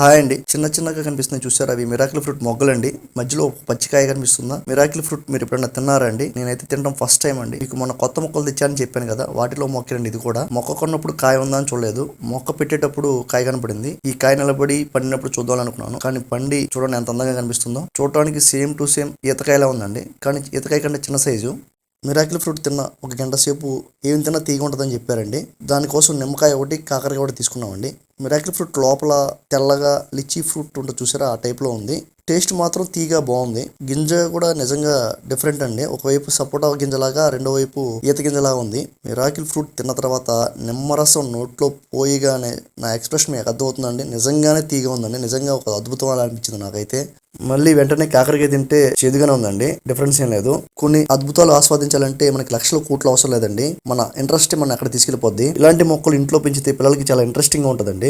Hi అండి. చిన్న చిన్నగా కనిపిస్తున్నాయి చూసారు? అవి మిరాకిల్ ఫ్రూట్ మొగ్గలండి. మధ్యలో ఒక పచ్చికాయ కనిపిస్తుందా? మిరాకిల్ ఫ్రూట్ మీరు ఎప్పుడైనా తిన్నారా అండి? నేనైతే తినడం ఫస్ట్ టైం అండి. మీకు మొన్న కొత్త మొక్కలు తెచ్చానని చెప్పాను కదా వాటిలో మొక్కలండి ఇది కూడా. మొక్క కొన్నప్పుడు కాయ ఉందా అని చూడలేదు. మొక్క పెట్టేటప్పుడు కాయ కనపడింది. ఈ కాయ నిలబడి పండినప్పుడు చూద్దాం అనుకున్నాను. కానీ పండి చూడండి ఎంత అందంగా కనిపిస్తుందో. చూడటానికి సేమ్ టు సేమ్ ఈతకాయలా ఉందండి. కానీ ఈతకాయ కంటే చిన్న సైజు. మిరాకిల్ ఫ్రూట్ తిన్న ఒక గంట సేపు ఏం తిన్నా తీగ ఉంటుందని చెప్పారండి. దానికోసం నిమ్మకాయ ఒకటి కాకరకాయ ఒకటి తీసుకున్నామండి. మిరాకిల్ ఫ్రూట్ లోపల తెల్లగా లిచీ ఫ్రూట్ ఉంటుంది చూసారా? ఆ టైప్లో ఉంది. టేస్ట్ మాత్రం తీగ బాగుంది. గింజ కూడా నిజంగా డిఫరెంట్ అండి. ఒకవైపు సపోటా గింజలాగా రెండో వైపు ఈత గింజలాగా ఉంది. మిరాకిల్ ఫ్రూట్ తిన్న తర్వాత నిమ్మరసం నోట్లో పోయిగానే నా ఎక్స్ప్రెషన్ మీకు అర్థమవుతుందండి. నిజంగానే తీగ ఉందండి. నిజంగా ఒక అద్భుతం అలా అనిపించింది నాకైతే. మళ్ళీ వెంటనే కాకరకాయ తింటే చేదుగానే ఉందండి. డిఫరెన్స్ ఏం లేదు. కొన్ని అద్భుతాలు ఆస్వాదించాలంటే మనకి లక్షల కోట్లు అవసరం లేదండి. మన ఇంట్రెస్ట్ మన అక్కడ తీసుకెళ్ళిపోద్ది. ఇలాంటి మొక్కలు ఇంట్లో పెంచితే పిల్లలకి చాలా ఇంట్రెస్టింగ్గా ఉంటుందండి.